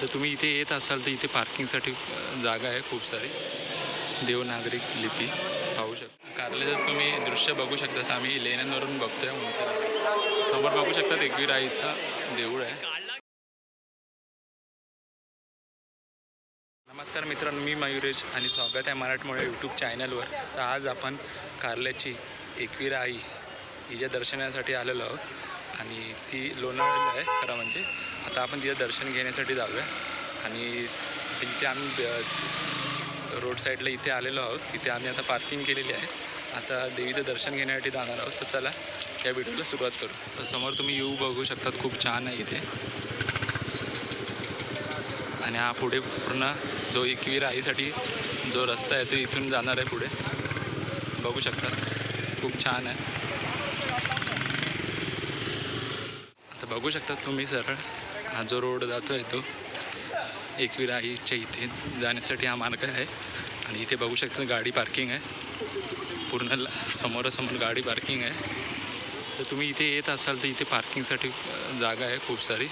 तर तुम्ही इथे येत असाल तर इथे पार्किंगसाठी जागा आहे खूप सारी. देवनागरिक लिपी पाहू शकता. कारल्याचं तुम्ही दृश्य बघू शकता तर आम्ही लेण्यांवरून बघतोय उंच समोर बघू शकता एकवीर देऊळ आहे. नमस्कार मित्रांनो मी मयुरेश आणि स्वागत आहे मराठमोळ्या यूट्यूब चॅनलवर तर आज आपण कारल्याची एकवीरा आई हिच्या दर्शनासाठी आलेलो आहोत. आणि ती लोणावळ्याला आहे खरं म्हणजे. आता आपण तिथं दर्शन घेण्यासाठी जाऊया. आणि तिथे आम्ही रोड साईडला इथे आलेलो आहोत. तिथे आम्ही आता पार्किंग केलेली आहे. आता देवीचं दर्शन घेण्यासाठी जाणार आहोत. तर चला या व्हिडिओला सुरुवात करू. तर समोर तुम्ही येऊ बघू शकतात खूप छान आहे इथे. आणि हा पुढे पूर्ण जो एकवीर आईसाठी जो रस्ता आहे तो इथून जाणार आहे पुढे. बघू शकतात. खूप छान आहे. बघू शकता तुम्ही सरळ हा जो रोड जातो आहे तो एकवीर आईच्या इथे जाण्यासाठी हा मार्ग आहे. आणि इथे बघू शकता गाडी पार्किंग आहे. पूर्ण समोरासमोर गाडी पार्किंग आहे. तर तुम्ही इथे येत असाल तर इथे पार्किंगसाठी जागा आहे खूप सारी.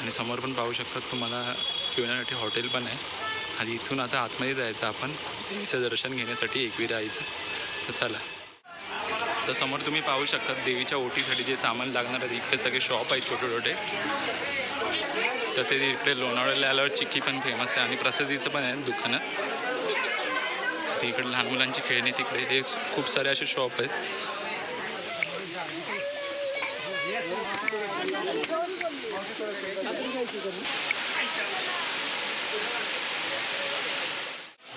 आणि समोर पण पाहू शकतात तुम्हाला जेवण्यासाठी हॉटेल पण आहे. आणि इथून आता आतमध्ये जायचं आपण देवीचं दर्शन घेण्यासाठी एकविरा आईचं तर चला. तर समोर तुम्ही पाहू शकता देवीच्या ओटीसाठी जे सामान लागणार आहे इकडे सगळे शॉप आहेत छोटे छोटे तसेच इकडे लोणावळ्याला आल्यावर चिक्की पण फेमस आहे आणि प्रसादीचं पण आहे दुकानं इकडे लहान मुलांची खेळणी तिकडे हे खूप सारे असे शॉप आहेत.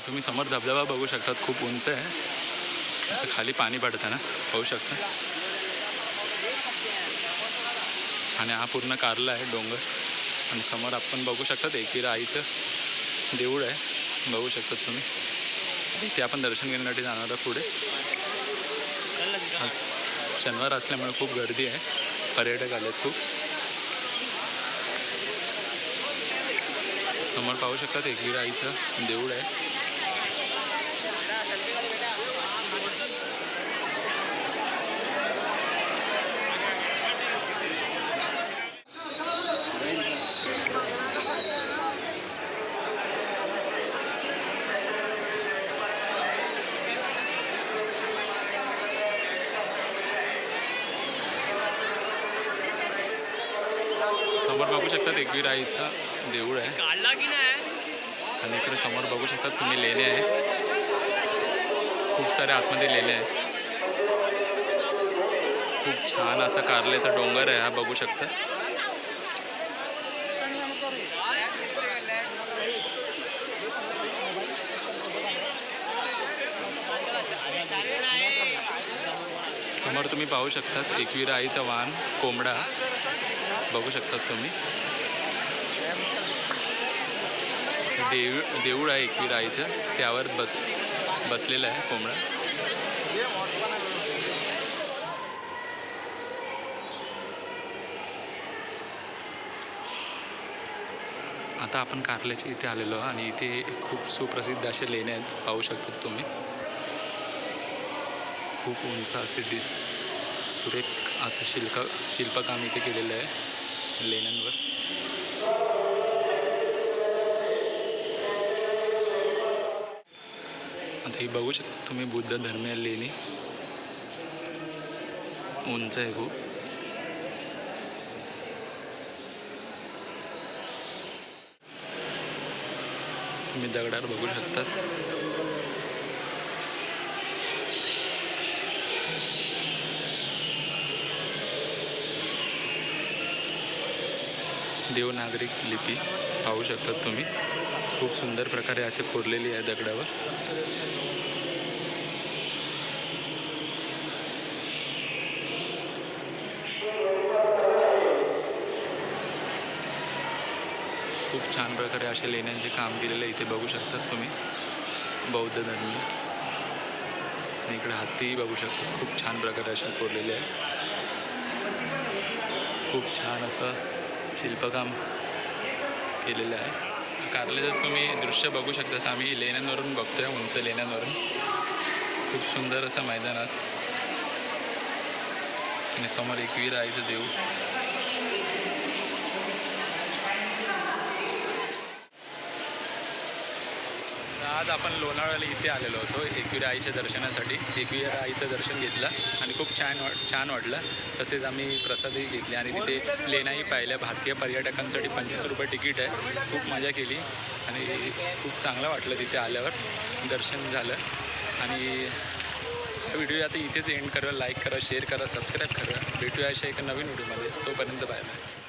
तुम्ही समोर धबधबा बघू शकतात खूप उंच आहे. असं खाली पाणी पडतं ना पाहू शकता. आणि हा पूर्ण कारला आहे डोंगर. आणि समोर आपण बघू शकतात एकवीरा आईचं देऊळ आहे. बघू शकतात तुम्ही. इथे आपण दर्शन घेण्यासाठी जाणार आहोत पुढे. आज शनिवार असल्यामुळे खूप गर्दी आहे. पर्यटक आलेत खूप. समोर पाहू शकतात एकविरा आईचं देऊळ आहे. समोर बघू शकतात एकवीर आईचं देऊळ आहे. काढला की नाही? आणि इकडे समोर बघू शकतात तुम्ही लेणे आहे. खूप सारे आतमध्ये लेणे आहे. खूप छान असा कारल्याचा डोंगर आहे हा बघू शकता. समोर तुम्ही पाहू शकतात एकवीर आईचा वाहन कोंबडा. बघू शकतात तुम्ही. देऊळ देऊळ आहे एकवीर राईचं त्यावर बस बसलेलं आहे कोंबडा. आता आपण कारल्याच्या इथे आलेलो आणि इथे खूप सुप्रसिद्ध असे लेणे आहेत. पाहू शकतात तुम्ही. खूप उंच असे डि सुरेख असं शिल्प शिल्पकाम इथे केलेलं आहे. लेण्यांवर. आता ही बघू शकता तुम्ही बुद्ध धर्मीय लेणी. उंच आहे खूप. तुम्ही दगडावर बघू शकतात देवनागरिक लिपी पाहू शकतात तुम्ही. खूप सुंदर प्रकारे असे कोरलेली आहे दगडावर. खूप छान प्रकारे असे लेण्यांचे काम केलेले इथे बघू शकतात तुम्ही. बौद्ध धर्मीय आणि इकडे हत्तीही बघू शकतात खूप छान प्रकारे असे कोरलेले आहे. खूप छान असं शिल्पकाम केलेलं आहे. कारल्याचं तुम्ही दृश्य बघू शकता आम्ही लेण्यांवरून बघतोय उंच लेण्यांवरून. खूप सुंदर असं मैदानात. आणि समोर एकवीर आईचं देऊ आज आपण लोणावळ्याला इथे आलेलो होतो एकविरा आईच्या दर्शनासाठी. एकविरा आईचं दर्शन घेतलं आणि खूप छान वाट छान वाटलं. तसेच आम्ही प्रसादही घेतले आणि तिथे लेण्याही पाहिल्या भारतीय पर्यटकांसाठी पंचवीस रुपये तिकीट आहे. खूप मजा केली आणि खूप चांगलं वाटलं तिथे आल्यावर. दर्शन झालं. आणि व्हिडिओ आता इथेच एंड करा लाईक करा शेअर करा सबस्क्राईब करा. भेटूया अशा एका नवीन व्हिडिओमध्ये. तोपर्यंत बाय बाय